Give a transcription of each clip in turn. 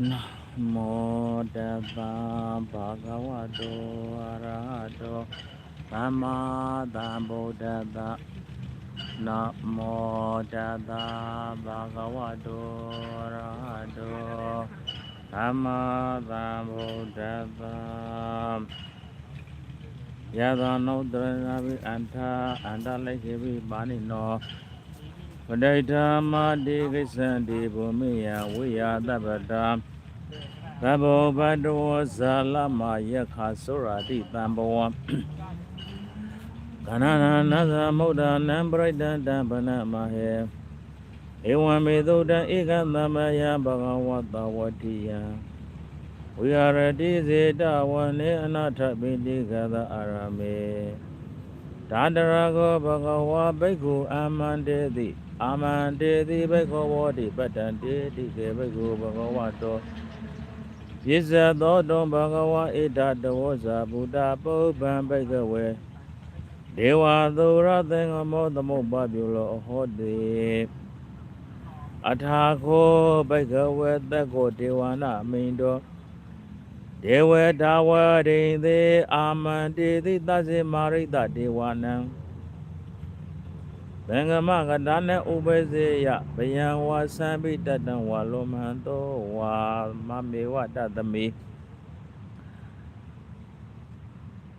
နာမောတဗာဘာဂဝတောအရဟတောသမ္မာသမ္ဗုဒ္ဓတနာမောတဗာဘာဂဝတောအရဟတောသမ္မာသမ္ဗုဒ္ဓတယသနုတ္တရဏဝိအန္တာအန္တလိခေဝိပါဏိနော ပဋိဌာမတိကိစ္ဆန္တိဘုမေယဝိယသဗ္ဗတာသဗ္ဗောဘတဝဇာလမယက္ခသောရတိတံဘဝကဏနာနသမုဒ္ဒနံပရိဒတံဗနမဟေဧဝံမေသုတံဧကသမယဘဂဝတဝတိယံဝိဟာရတိစေတဝနေအနာထပိတိကသအာရမေဒါတရကောဘဂဝါဘိက္ခုအာမန္တေတိ အာမန္တေတိဘိက္ခဝောတိပတ္တံတေတိကေဘိက္ခုဘဂဝတောပစ္စသောတောဘဂဝါဣဒတဝောဇာဗုဒ္ဓပုပ္ပံဘိက္ခဝေဒေဝသုရသင်္ဃမောသမုပ္ပပြုလောဟောတိအထာခောဘိက္ခဝေသက်ကိုဒေဝနာအမိန်တော်ဒေဝတာဝရိန်သေအာမန္တေတိသဇေမာရိတဒေဝနံ ဘင်္ဂမကတာနေဥပ္ပစေယဘယံဝါသံပိတတံဝါလောမဟံတောဝါမမေဝတသမိ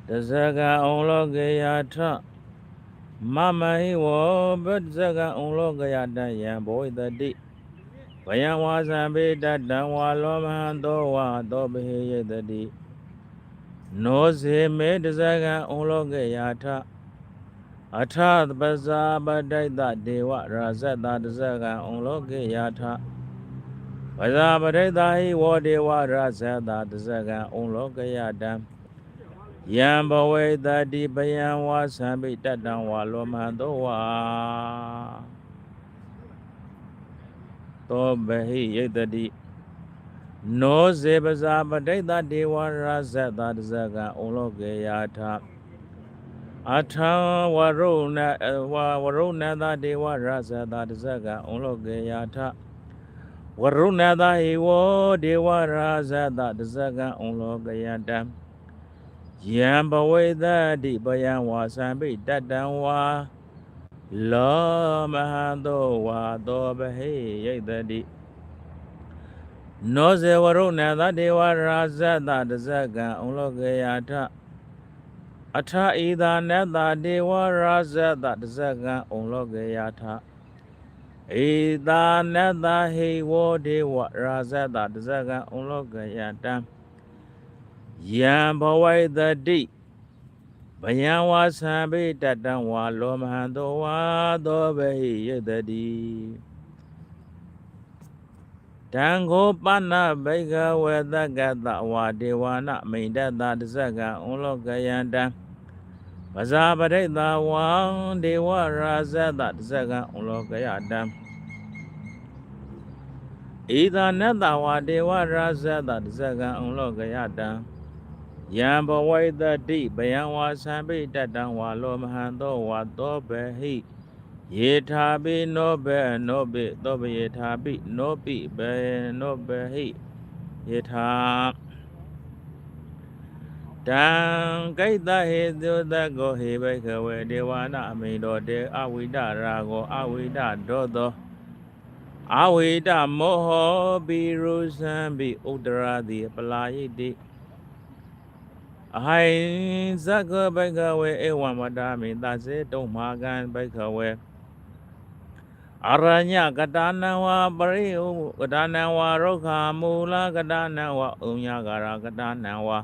တဇကံဩလောကေယထမမဟိဝဗတဇကံဩလောကေယတယံဘောဣတတိဘယံဝါသံပိတတံဝါလောမဟံတောဝါတောဘဟေယတတိနောစေမေတဇကံဩလောကေယထ အထပဇာပတိတဒေဝရာဇတတဇကံဩလောကေယထပဇာပတိတဟိဝဒေဝရာဇတတဇကံဩလောကေယတံယံဘဝေတတိပယံဝါသံပိတတံဝါလောမဟံတောဝါသောဘဟိယတတိနောဇေပဇာပတိတဒေဝရာဇတတဇကံဩလောကေယထ အထံဝရုဏဝဝရုဏတဒေဝရဇတာတဇကံဩလောကေယထဝရုဏတဟိဝဒေဝရဇတာတဇကံဩလောကေယတံယံဘဝေတတိပယံဝါသံပိတတံဝါလောမဟံသောဝါသောဘဟိယိတတိနောဇေဝရုဏတဒေဝရဇတာတဇကံဩလောကေယထ အထဤသာနတ္တဒေဝရာဇတတဇကံဩလောကေယထဧသာနတ္တဟိဝောဒေဝရာဇတတဇကံဩလောကေယတံယံဘဝိတတိဘယံဝါသံပိတတံဝါလောမဟံသောဝါသောဘဟိယတတိတံကိုပဏ္ဏဘိကဝေတကတဝါဒေဝနာမိန်တတတဇကံဩလောကယံတံ ပဇာပရိတဝံဒေဝရာဇတတဇကံဩလောကယတံဣဒာနတဝါဒေဝရာဇတတဇကံဩလောကယတံယံဘဝိတတိဘယံဝါသံပိတတံဝါလောမဟံသောဝါသောဘဟိယေထာပိနောဘေနောပိသောဘယေထာပိနောပိဘေနောဘဟိယေထာ တံကိတ္တဟေတုတကောဟေဘိခဝေဒေဝနာအမိန်တော်တေအဝိဒရာဂောအဝိဒဒောသောအဝိဒမောဟပိရုသံပိဥဒရာတိပလာယိတိအဟိုင်ဇဂဘိခဝေဧဝံမတာမိသစေတုံမာကံဘိခဝေအရညကတာနံဝါပရိဥကတာနံဝါရုခာမူလကတာနံဝါဥညဂရကတာနံဝါ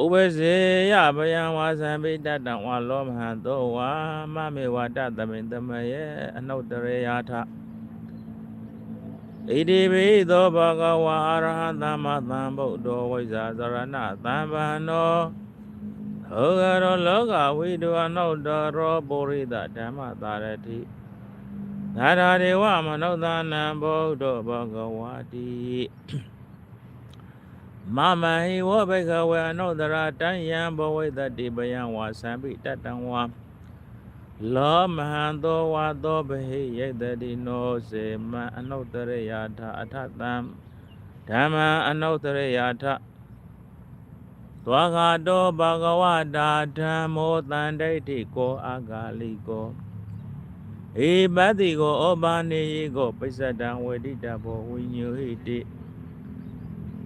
ဥပစေယဗယံဝါသံပိတတံဝါလောမဟံသောဝါမမေဝတသမိန်တမယေအနုတရေယထဣတိပိသောဘဂဝါအရဟံသမ္မာသမ္ဗုဒ္ဓောဝိဇ္ဇာသရဏသမ္ပန္နောဟောဂရောလောကဝိတုအနုတရောပုရိသဓမ္မသာရတိသာရဒေဝမနုဿာနံဗုဒ္ဓဘဂဝါတိ မမဟိဝဘိကဝေအနုတရတံယံဘဝိတတိပယံဝါသံပိတတံဝါလောမဟံသောဝါသောဘဟိယိတတိနောစေမအနုတရယထာအထတံဓမ္မအနုတ္တရယထသွားဃာတောဘဂဝတာဓမ္မောတန်ဒိဋ္ဌိကိုအာဂါလိကိုဧပတိကိုဩဘာနေယိကိုပိစ္ဆတံဝေဒိတဘောဝိညုဟိတိ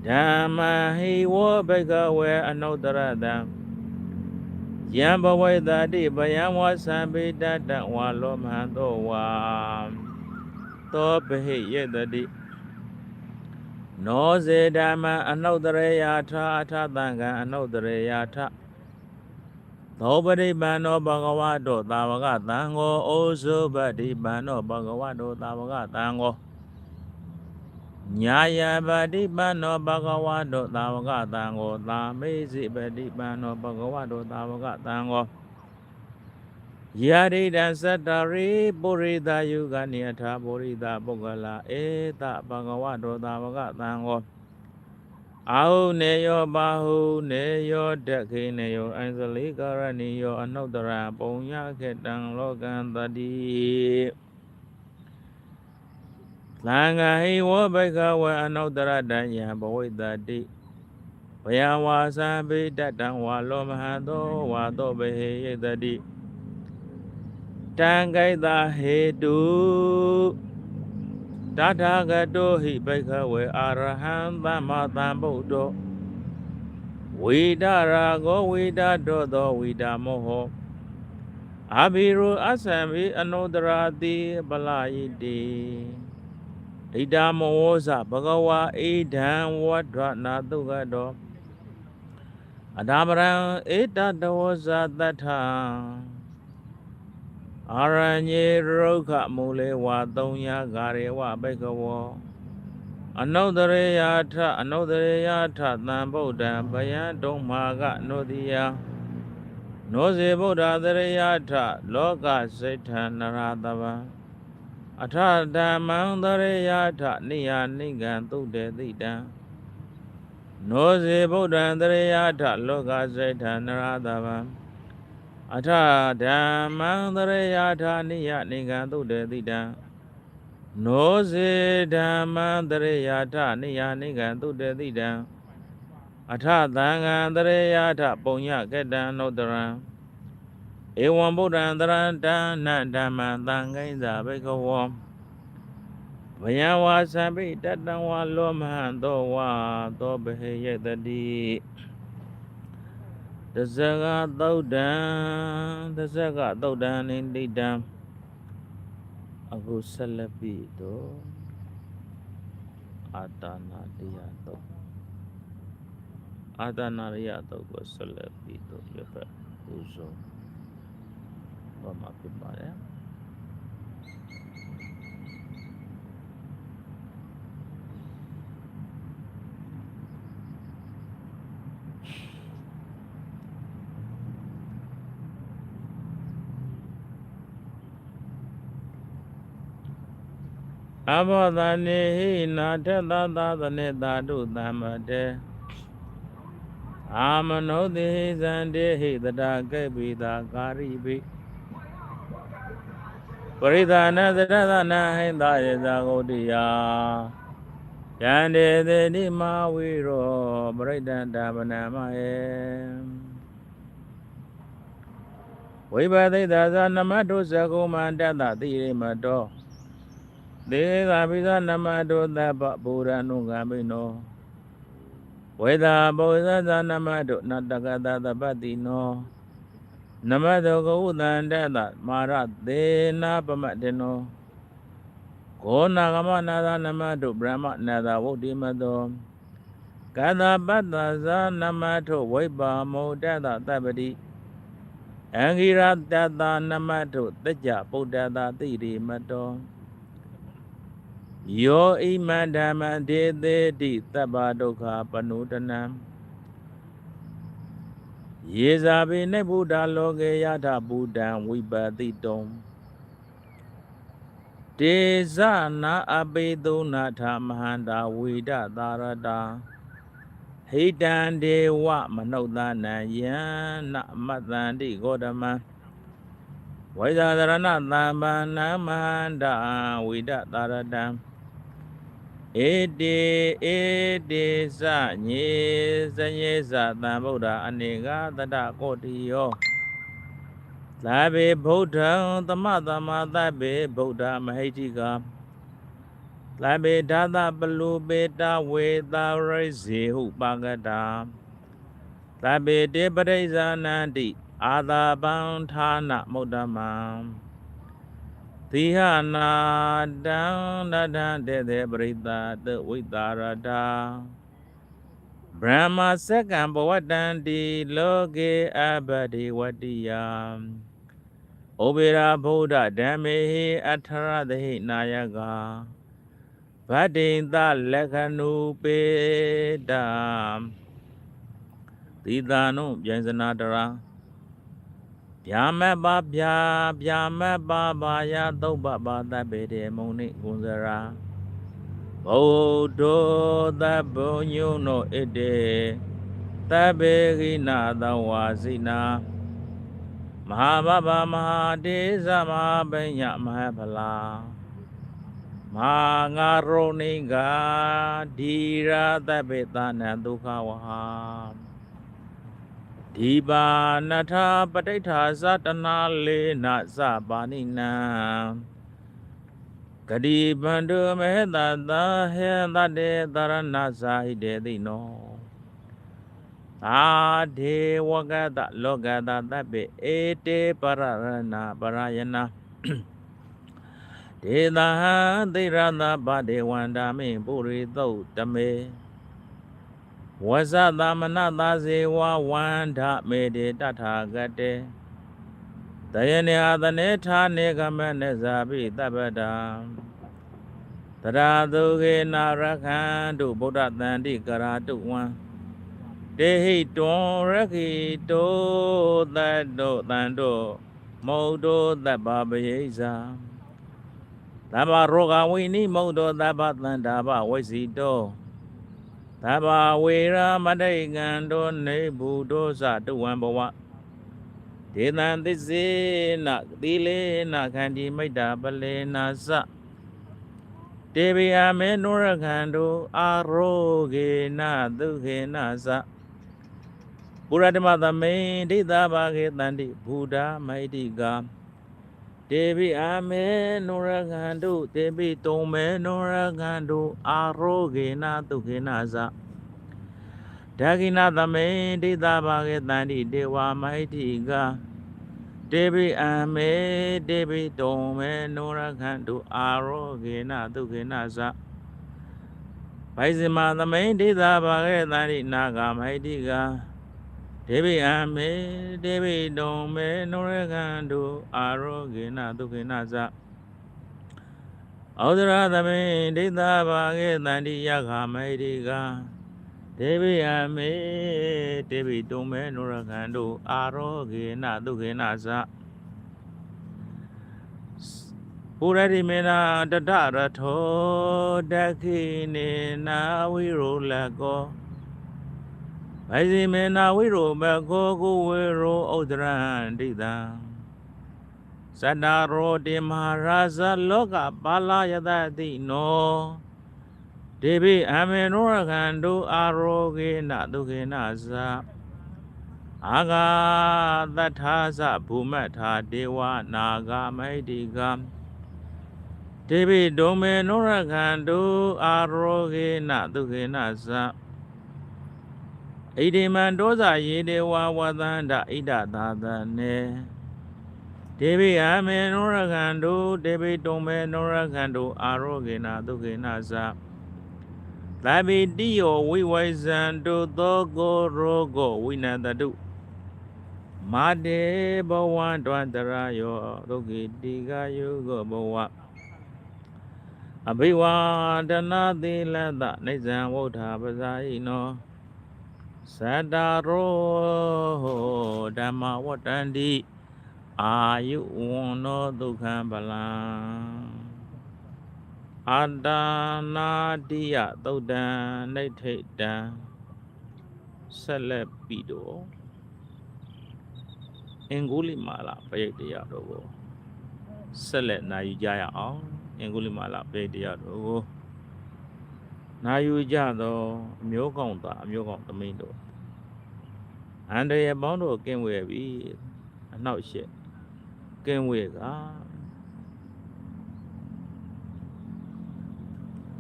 ဓမ္မဟိဝဘိကဝေအနုတ္တရတံယံဘဝေတတိဗယံဝသံပိတတံဝါလောမဟံသောဝါသောပဟိယေတတိနောစေဓမ္မအနုတ္တရေယထာအထသံဃံအနုတ္တရေယထသောပရိပန္နောဘဂဝတောသာဝကသံဃောဩဇုပတိပန္နောဘဂဝတောသာဝကသံဃော ညာယပတိပန္နောဘဂဝတောသာဝကသံဃောသာမေဇိပတိပန္နောဘဂဝတောသာဝကသံဃောယရိတံသတ္တရိပုရိသယုဂနိယထာပုရိသပုဂ္ဂလာဧတဘဂဝတောသာဝကသံဃောအာဟုနေယောဘာဟုနေယောတခိနေယောအင်္စလိကရဏီယောအနုတ္တရပုံညခေတံလောကံတတိ သံဃာဟိဝဘိကဝေအနုတ္တရတံယံဘဝိတတိဘယဝါသံဘိတတံဝါလောမဟသောဝါသောဘဟေယတတိတံဂိတဟေတုတထာဂတောဟိဘိခဝေအာရဟံသမ္မာသမ္ဗုဒ္ဓောဝိဒရာဂောဝိဒတောသောဝိဒမောဟောအဘိရုအသံဘိအနုတရာတိပလာယိတိ ဒိဋ္ဌမောဇဘဂဝါဣဒံဝဒ္ဓနာတုကတောအဒါပရံဧတတဝဇတထံအာရညေရုခမူလေဝါသုံးယာဂါရေဝဘိကဝောအနုတရေယထအနုတရေယထသံဗုဒ္ဓံဘယံတုံမာကနောတိယနောဇေဗုဒ္ဓသရေယထလောကစိတ်ထနရတဗံ အထဓမ္မံသရေယထနိယနိကံသုတေတိတံနောဇေဗုဒ္ဓံသရေယထလောကစိတ်ထနရတဗံအထဓမ္မံသရေယထာနိယနိကံသုတေတိတံနောစေဓမ္မံသရေယထာနိယနိကံသုတေတိတံအထသံဃံသရေယထပုံညကတံနုတ္တရံ ဧဝံဗုဒ္ဓံတရံတံနဓမ္မံသံဃိဇာဘိကဝောဗယံဝါသံပိတတံဝါလောမဟံသောဝါသောဘဟေယတတိတဇကသုတ်တံတဇကသုတ်တံနိတိတံအခုဆက်လက်ပြီးတော့အာတာနာတရားတော့အာတာနာရယတော့ကိုဆက်လက်ပြီးတော့ရဖက်ဦးဆုံးဘာမှဖြစ်ပါတယ်အ ဘောသနေဟိနာထသသာသနေသာတုသမ္မတေအာမနုတိဇန္တေဟိတတာကိ ပိတာကာရိပိပရိသနာသရသနာဟိတာယေဇာဂုတိယယန္တေသေတိမဝိရောပရိဒန္တပနမယေဝိပသိတသာနမတုဇဂုမန္တတတိရိမတောသေသာပိသနမတောသဗ္ဗဗုရဏုဂံမိနောဝေသာဘောဇသနမတောနတကတသပတ္တိနော နမတောကဥတန္တတမာရသေနာပမတေနောကောနာဂမနာသနမတောဗြဟ္မနာသဝုဒ္ဓိမတောကသပတ္တဇာနမတောဝိပါမောတတသဗ္ဗတိအင်္ဂိရတတနမတောတကြပုဒ္ဒတာတိရိမတောယောဣမံဓမ္မံဒေသေတိသဗ္ဗဒုက္ခပနုတနံ ယေဇာပိနေဗုဒ္ဓလောကေယထဗုဒ္ဓံဝိပတိတုံတေဇနာအပိသုနာထမဟန္တာဝိဒသာရတာဟိတံဒေဝမနုဿာနံယံနမတ္တန္တိဂေါတမံဝိဇာသရဏသမ္ပန္နမဟန္တာဝိဒသာရတံ ဧတေဧတေစညေစညေစသံဗုဒ္ဓအနေကတတကောတိယောလာဘေဗုဒ္ဓံသမသမသဗ္ဗေဗုဒ္ဓမဟိတိကလာဘေဒါသပလူပေတဝေတာရိစေဟုပါကတာလာဘေတေပရိဇာနန္တိအာသာပံဌာနမုဒ္ဓမံ သီဟနာတံနတံတေတေပရိသတဝိတာရတာဗြဟ္မစက္ကံဘဝတံတိလောကေအဘတိဝတ္တိယဩဘေရာဗုဒ္ဓဓမ္မေဟိအထရသဟိနာယကဗတ္တိတလက္ခဏုပေတံသီတာနုပြန်စနာတရာ ဗျာမတ်ပါဗျာဗျာမတ်ပါဘာယသုတ်ပပါတပေတေမုန်နိကုံစရာဗုဒ္ဓသဗ္ဗညုနောဣတေတပေခိနာသဝါစိနာမဟာဘဗမဟာတေသမဟာပညမဟဖလာမဟာငါရုဏိကဓီရတပေတနံဒုက္ခဝဟာ ဒီပါနထပဋိဋ္ဌာသတနာလေနသပါဏိနံဂတိဗန္တုမေတ္တသဟေတတေတရဏဇာဟိတေတိနောသာဒေဝကတလောကတတပိဧတေပရရဏပရယနာဒေသဟံသိရဏပဒေဝန္တာမိပုရိသုတ်တမေ ဝဇသမနသာဇေဝဝန္ဒမေတေတထာဂတေတယနေအသနေထာနေကမနေဇာပိတပ္ပတံတရာသုခေနာရခန္တုဗုဒ္ဓတန္တိကရာတုဝံတေဟိတွန်ရခိတောတတ္တောတန်တောမௌတောတပ္ပပယိဇာသဗ္ဗရောဂဝိနိမௌတောသဗ္ဗတန္တာဘဝိစီတော သဗ္ဗဝေရမတိကံတောနေဘူတောသတုဝံဘဝဒေသံသစ္စေနသီလေနခန္တီမိတ္တာပလေနာသတေဘိယမေနုရခန္တောအာရောဂေနဒုခေနသပုရဓမသမိန်ဒိသဘာဂေတန္တိဘူဒာမိတိကာ တေဘိအာမေနုရခန္တုတေဘိတုံမေနုရခန္တုအာရောဂေနဒုခေနသဒဂိနသမိန်ဒိသဘာဂေတန္တိဒေဝမိတိကာတေဘိအာမေတေဘိတုံမေနုရခန္တုအာရောဂေနဒုခေနသဘိုင်ဇမသမိန်ဒိသဘာဂေတန္တိနာဂမိတိကာ ဒေဝိအမေဒေဝိတုံမေနုရကံတုအာရောဂေနဒုက္ခေနသဩဒရသမေဒိဋ္ဌဘာဂေတန္တိယခမေတိကဒေဝိအမေဒေဝိတုံမေနုရကံတုအာရောဂေနဒုက္ခေနသပုရတိမေနာတတရထောဒခိနေနာဝိရောလကော ဗိဇိမေနာဝိရောဘကောကုဝေရောဥဒရံဒိတံသတ္တရောတိမဟာရာဇလောကပါလာယတတိနောဒေဘိအမေနောရခန္တုအာရောဂေနဒုခေနသအာဂာတထာသភူမထာဒေဝနာဂမိတိကံဒေဘိဒုံမေနောရခန္တုအာရောဂေနဒုခေနသ ဣတိမံဒောဇယေတေဝဝသန္တဣဒသာသနေဒေဝိအမေနောရခန္တုဒေဝိတုံမေနောရခန္တုအာရောဂေနဒုခေနသသဗ္ဗိတိယောဝိဝိဇံတုသောကိုရောဂဝိနန္တတုမာတေဘဝံတွန္တရယောဒုက္ခိတိကယုဂဘဝအဘိဝန္ဒနာသီလတနိဇံဝုထာပဇာယိနော သတ္တရောဓမ္မဝတ္တန္တိအာယုဝန္နောဒုက္ခံပလံအာတနာတိယသုတ်တံနိဋ္ဌိတံဆက်လက်ပြီးတော့အင်္ဂုလိမာလာပရိတ်တရားတော်ကိုဆက်လက်နိုင်ကြရအောင်အင်္ဂုလိမာလာပရိတ်တရားတော်ကို နာယူကြသောအမျိုးကောင်းသားအမျိုးကောင်းသမီးတို့အန္တရာယ်ပေါင်းတို့ကင်းဝေပြီအနောက်ရှက်ကင်းဝေက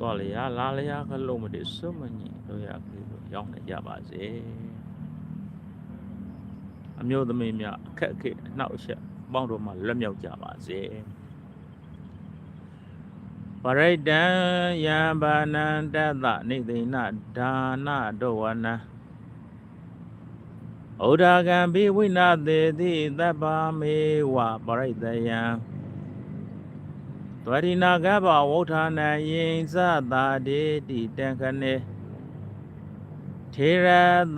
တော်လျာလာလျာကလုံးမတည်းစွမညင်တို့ရကလေးတို့ရောက်နေကြပါစေအမျိုးသမီးများအခက်အခဲအနောက်ရှက်ပေါင်းတို့မှလွတ်မြောက်ကြပါစေ ပရိဒံယံဘာနန္တတနိသိဏဒါနဒေဝနံဩဒါကံဘိဝိနာသေတိသဗ္ဗမေဝပရိတယံသဝရိနာကဗ္ဗဝဋ္ဌာနယိသသာဒေတိတံခနေထေရ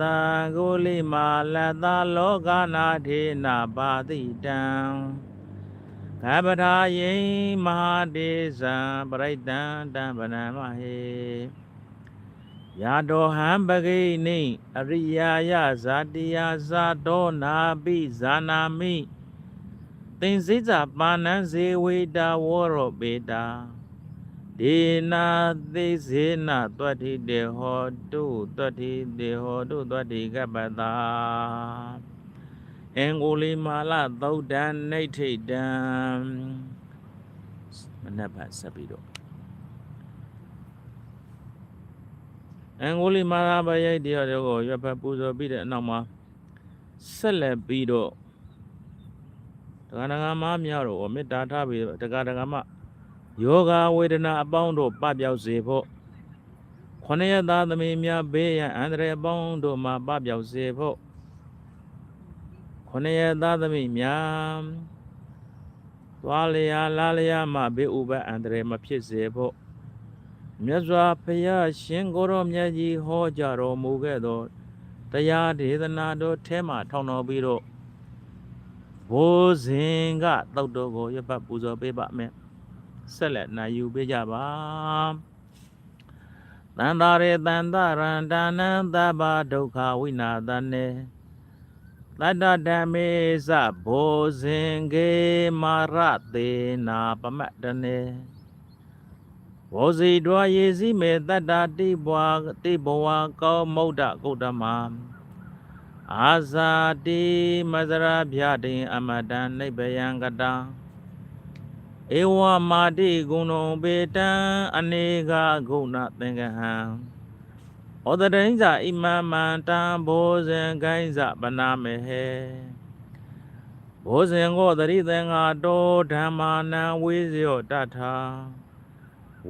တံကိုလိမာလတ္တလောကနာထေနာပါတိတံ ကဗ္ဗထာယိမဟာဒေဇံပရိတံတံဗနမဟေယာတောဟံပဂိနိအရိယာယဇာတိယဇာတောနာပိဇာနာမိသင်္စိဇာပါဏံဇေဝေတာဝရောပေတာဒေနာသိစေနသွတ္ထိတေဟောတုသွတ္ထိတေဟောတုသွတ္ထိကပ္ပတာ အင်္ဂုလိမာလသုတ်တံနေဋ္ဌိတံမနက်ဖြန်ဆက်ပြီးတော့အင်္ဂုလိမာလဘယိတ်တရားတွေကိုရွတ်ဖတ်ပူဇော်ပြီးတဲ့အနောက်မှာဆက်လက်ပြီးတော့တက္ကနာမများတော့မေတ္တာထားပြီးတက္ကနာမယောဂဝေဒနာအပေါင်းတို့ပပျောက်စေဖို့ခொနရသားသမီးများဘေးရန်အန္တရာယ်အပေါင်းတို့မှာပပျောက်စေဖို့ ခொနရသားသမီးများသွားလျာလာလျာမှဘေးဥပအန္တရာယ်မဖြစ်စေဖို့မြတ်စွာဘုရားရှင်ကိုရောမြတ်ကြီးဟောကြားတော်မူခဲ့သောတရားဒေသနာတော်ထဲမှထောင်တော်ပြီးတော့ဘိုးစဉ်ကတောက်တော်ကိုရပတ်ပူဇော်ပေးပါမယ်ဆက်လက်နိုင်ယူပေးကြပါတန္တာရေတန္တရံဒါနံသဗ္ဗဒုက္ခဝိနာသနေ တတ္တဓမ္မေသဘိုဇင်ကေမာရတေနာပမတ္တနေဘောဇီတွာယေစီမေတတ္တာတိဘွာတိဘဝကောမௌဒ္ဒကုတ္တမအာဇာတိမဇရဗျာတိအမတံနိဗ္ဗယံကတံဧဝမာတိဂုဏံပေတံအနေကဂုဏသင်္ကဟံ ဩတရိဉ္ဇာဣမမန္တံဘောဇံကိုင်းဇပနာမေဟေဘောဇံကိုတရိသင်္ဃာတောဓမ္မာနံဝိဇယောတထာ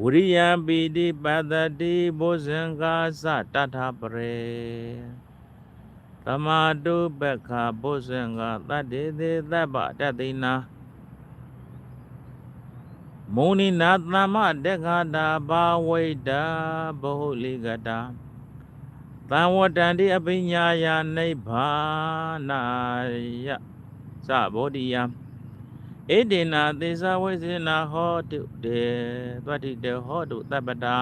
ဝရိယပိတိပတ္တိဘောဇံကာသတထာပရေသမာတုပက္ခဘောဇံကာတတ္တေသေသဗ္ဗတတိနာမုဏိနာသမ္မတေခတာဘာဝိတာဘဟုလိကတာ သံဝတ္တန္တိအပိညာယနိဗ္ဗာနာယသဗောဓိယဣတိနာသေဇဝိစေနာဟောတုတေသတ္တိတေဟောတုတပ္ပတာ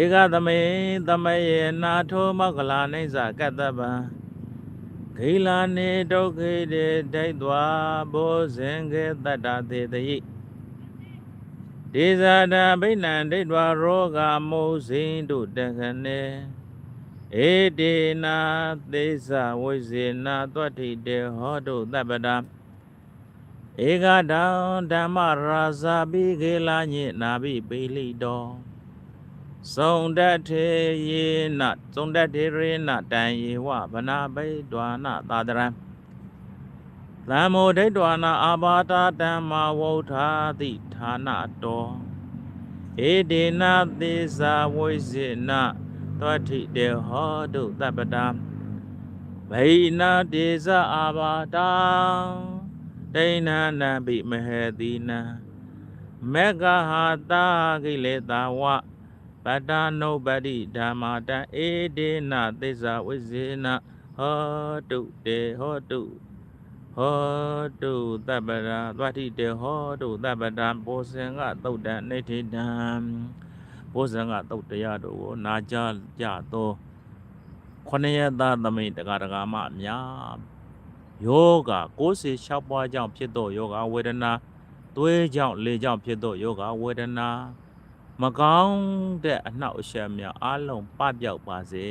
ဧကသမေသမေနာထောမောကလာနိစ္စကတ္တပံဂိလာနေဒုက္ခိတေဒိဋ္ဌဝါဘောဇင်ကေတတ္တသေတယိ ဒေဇာတာဘိဏံဒိဋ္ဌဝါရောဂမုဇိန္တုတခနေဧတေနာသေဇဝိဇေနာသွတ္ထိတေဟောတုတပ္ပတာဧကတံဓမ္မရာဇာပိခေလာညိနာပိပိလိတောသုံတတ္ထေယေနသုံတတ္ထေရေနတံယေဝဗနာဘိဒွာနသာတရံသံမောဒိဋ္ဌဝနာအာဘာတာတမ္မာဝုထာတိ ဌာနတောဧဒေနသေဇာဝိဇေနသောတိတေဟောတုတပ္ပတာဗိနာတေဇအာဘာတာဒိဏနံပိမဟေတိနံမေဃဟာတာကိလေသာဝပတ္တနုပတိဓမ္မာတံဧဒေနသစ္စာဝိဇေနဟောတုတေဟောတု ဟောတုတပ္ပရာသဝတိတေဟောတုတပ္ပတံဘောဇင်ကသုတ်တံနေဋ္ဌိတံဘောဇင်ကသုတ်တရားတို့ကိုနာကြကြသောခொနရသသမိတ်တက္ကရာမအများယောဂကိုယ်စီလျှောက်ပွားကြောင့်ဖြစ်သောယောဂဝေဒနာသွေးကြောင့်လေကြောင့်ဖြစ်သောယောဂဝေဒနာမကောင်းတဲ့အနှောက်အယှက်များအလုံးပပြောက်ပါစေ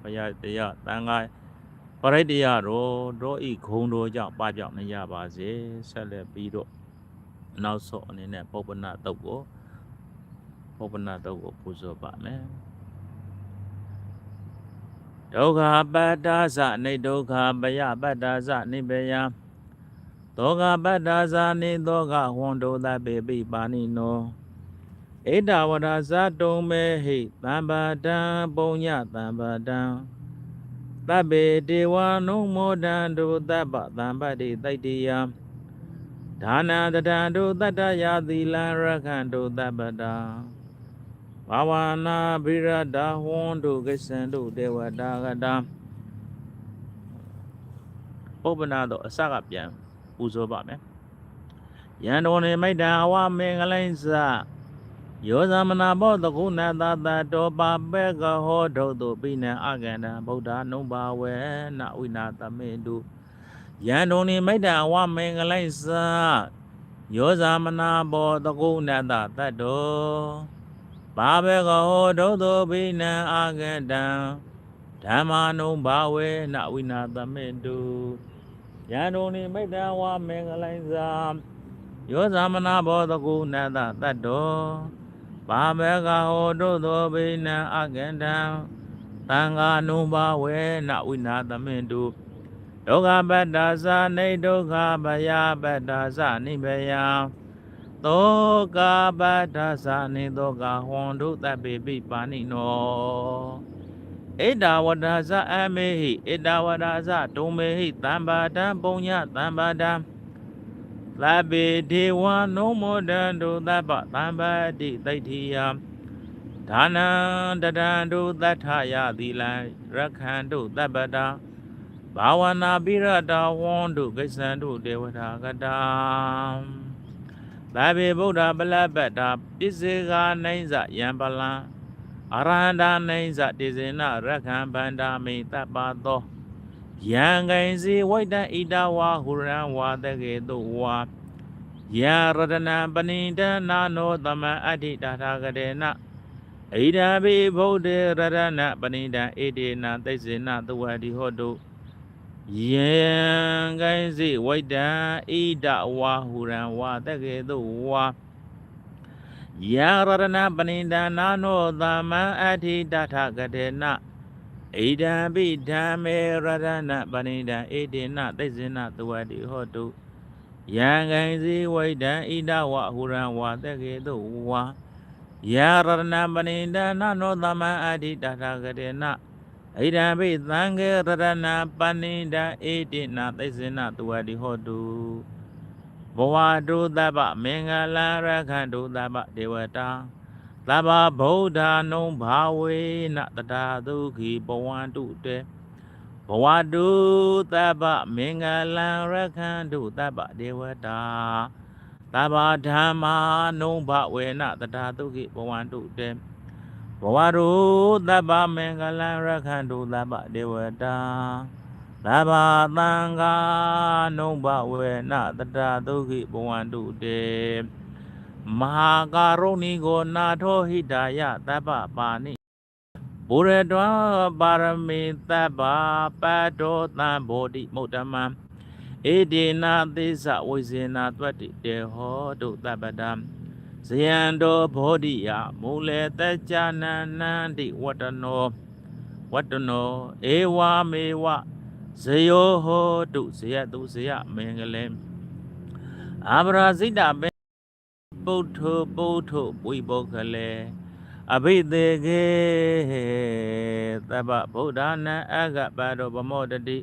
ဘုရားတရားတန်ခါ ပရိတ္တရတော်တို့ဤဂုံတော်ကြောင့်ပပြောက်နေရပါစေဆက်လက်ပြီးတော့နောက်ဆုံးအနေနဲ့ပုပ္ပနာတုတ်ကိုပုပ္ပနာတုတ်ကိုပူဇော်ပါမယ်ဒုက္ခပတ္တသနေဒုက္ခပယပတ္တသနိဗ္ဗယသောကပတ္တသနိသောကဟွန်တောသဗ္ဗေပိပါဏိနောဣဒဝရဇတုံမေဟိသံပါတံပုံညသံပါတံ သဗ္ဗေတေဝနုမောဒံတုသဗ္ဗသံပတ္တိတတ္တိယဒါနတတံတုတတ္တယသီလံရခန္တုသဗ္ဗတာဘာဝနာဘိရဒဟွန်တုကိစ္ဆန္တုဒေဝတာဂတာပုပ္ပနာတော့အစကပြန်ပူဇော်ပါမယ်ယံတော်နေမိတ်တံအဝမင်္ဂလိမ့်စ ယောသမနာဘောတကုဏတတတောပါပေကဟောဒုတ်တုပိနံအကန္တံဗုဒ္ဓနုဘာဝေနဝိနာတမေတုယန္တုန်နိမိတ္တအဝမင်္ဂလိသယောသမနာဘောတကုဏတတတောပါပေကဟောဒုတ်တုပိနံအကန္တံဓမ္မာနုဘာဝေနဝိနာတမေတုယန္တုန်နိမိတ္တအဝမင်္ဂလိသယောသမနာဘောတကုဏတတတော ပါမေကဟောတုသောဘိနံအကန္တံသံဃာနုဘဝေနဝိနာသမင်တုဒုက္ခပတ္တာသနေဒုက္ခဘယပတ္တာသနိဗယသောကပတ္တာသနေသောကဟွန်တုတပ္ပိပိပါဏိနောဣဒဝဒဇအမေဟိဣဒဝဒဇတုံမေဟိသံပါတံပုံညသံပါတံ သဗ္ဗေဒေဝနုမောဒံတုသဗ္ဗသံပါတိသိဋ္ဌိယဒါနံတတံတုသတ္ထယသီလံရခန္တုသဗ္ဗတာဘာဝနာပိရတဝန္တုကိစ္ဆန္တုဒေဝတာကတာသဗ္ဗေဗုဒ္ဓပလပတ္တာပစ္စေကာနိုင်ဇယံပလံအရဟန္တာနိုင်ဇတေဇေနရခံဗန္ဒာမိတပ္ပသော ယံကိဉ္စီဝိတံဣဒဝါဟုရံဝါတကေတုဝါယရတနံပဏိတနာနောသမံအဋ္ဌိတာထာကရေနဣဒံဘိဗုဒ္ဓရတနပဏိတံဣတိနသိစေနသဝတိဟောတုယံကိဉ္စီဝိတံဣဒဝါဟုရံဝါတကေတုဝါယရတနပဏိတနာနောသမံအဋ္ဌိတာထာကရေနဣ ဒံပိဓမ္မေရတနာပဏိတံဣတိနသိစေနသဝတိဟောတုယံကိဉ္စီဝိတံဣဒဝဟုရံဝါတကေတုဝါယရတနာပဏိတနာနောသမံအဋ္ဌိတာထာကရေနဣဒံပိသံဃေရတနာပဏိတံဣတိနသိစေနသဝတိဟောတုဘဝတုသဗ္ဗမင်္ဂလံရခန္တုသဗ္ဗဒေဝတာ သဗ္ဗဗုဒ္ဓနုံဘာဝေနတတာဒုခိဘဝန္တုတေဘဝတုသဗ္ဗမင်္ဂလံရခန္တုသဗ္ဗဒေဝတာသဗ္ဗဓမ္မာနုံဘဝေနတတာဒုခိဘဝန္တုတေဘဝတုသဗ္ဗမင်္ဂလံရခန္တုသဗ္ဗဒေဝတာသဗ္ဗသံဃာနုံဘဝေနတတာဒုခိဘဝန္တုတေ မဟာကာရုဏီကိုနာထောဟိတာယသဗ္ဗပါဏိဘုရတဝပါရမေသဗ္ဗပတ္တောသံဘောဓိမုဒ္ဓမံဧဒေနာသိသဝိဇေနာတွတ္တိတေဟောတုသဗ္ဗတံဇယံတောဘောဓိယမူလေတัจจနန္နန္တိဝတ္တနောဝတ္တနောဧဝမေဝဇယောဟောတုဇယတုဇယမင်္ဂလေအာဗရာဇိတပေ ပုထုပုထုဝိပုခလေအဘိသေကေသဗ္ဗဗုဒ္ဓနာအဂပါရောဗမောတတိ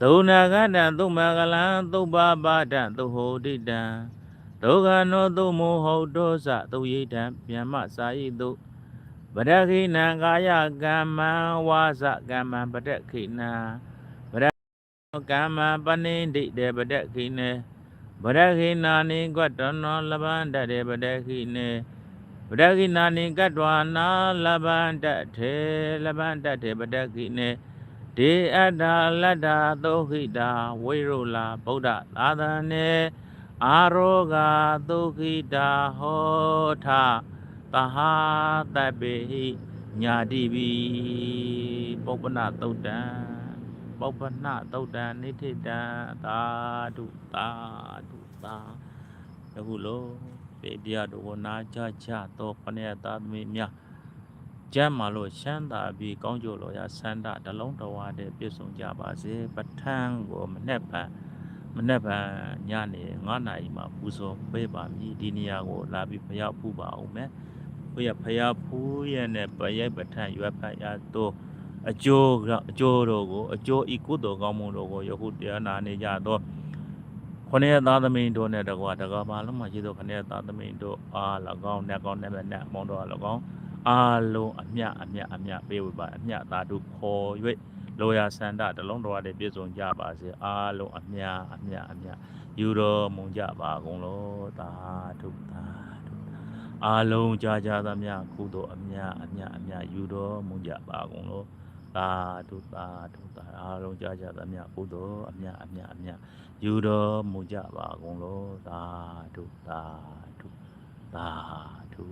သုနာဂတံသုမကလံသုပပါဒံသုဟောတိတံဒုက္ခနောသုမောဟုတ်တောသသုယိတံဗျမ္မစာယိတုပရခိနံကာယကမ္မံဝါစကမ္မံပရခိနံပရကမ္မံပဏိတိတေပရခိနေ ဗရခိနာနိကတ္တနောလဗန္တတေပရခိနေဗရခိနာနိကတ္တဝနာလဗန္တထေလဗန္တတေပရခိနေဒေအတ္တလတ္တသုခိတာဝိရုလာဗုဒ္ဓသာသနေအာရောဂသုခိတာဟောထတာဟာတပ္ပေဟိညာတိပိပုပ္ပနသုတ်တံ ပုပ္ပနသုတ်တံနိဋ္ဌိတံသာဓုသာဓုသာယခုလိုပေတရားတော်ကိုနာကြကြသောခဏရသာသမီများကျမ်းမာလို့ရှမ်းသာပြီးကောင်းကြလို့ရဆန္ဒတလုံးတော်ဝါတဲ့ပြည့်စုံကြပါစေပဋ္ဌာန်းကိုမနှက်ပံမနေ့ကညနေ9နာရီမှာပူဇော်ပေးပါမည်ဒီနေရာကိုလာပြီးဖျားဖူးပါအောင်မယ်ဘုရားဖျားဖူးရဲ့နဲ့ပရိုက်ပဋ္ဌာန်းရွက်ဖတ်ရတော့ အကျိုးကအကျိုးတော်ကိုအကျိုးဤကုသိုလ်ကောင်းမှုတော်ကိုယခုတရားနာနေကြတော့ခொနည်းသားသမီးတို့နဲ့တကွာတကွာပါလုံးမှာရှိသောခொနည်းသားသမီးတို့အား၎င်းနဲ့ကောင်းနဲ့နဲ့မောင်းတော်၎င်းအားလုံးအမြအမြအမြပေးဝပါအမြသာတို့ခေါ်၍လောရာစန္ဒတလုံးတော်ရတဲ့ပြည့်စုံကြပါစေအားလုံးအမြအမြအမြယူတော်မုံကြပါကုန်လို့သာဓုသာဓုအားလုံးကြာကြာသမျှကုသိုလ်အမြအမြအမြယူတော်မုံကြပါကုန်လို့ သာဓုသာဓုသာအားလုံးကြာကြာသမျှကုသိုလ်အမြအမြအမြယူတော်မုံကြပါကုန်လို့သာဓုသာဓုသာဓု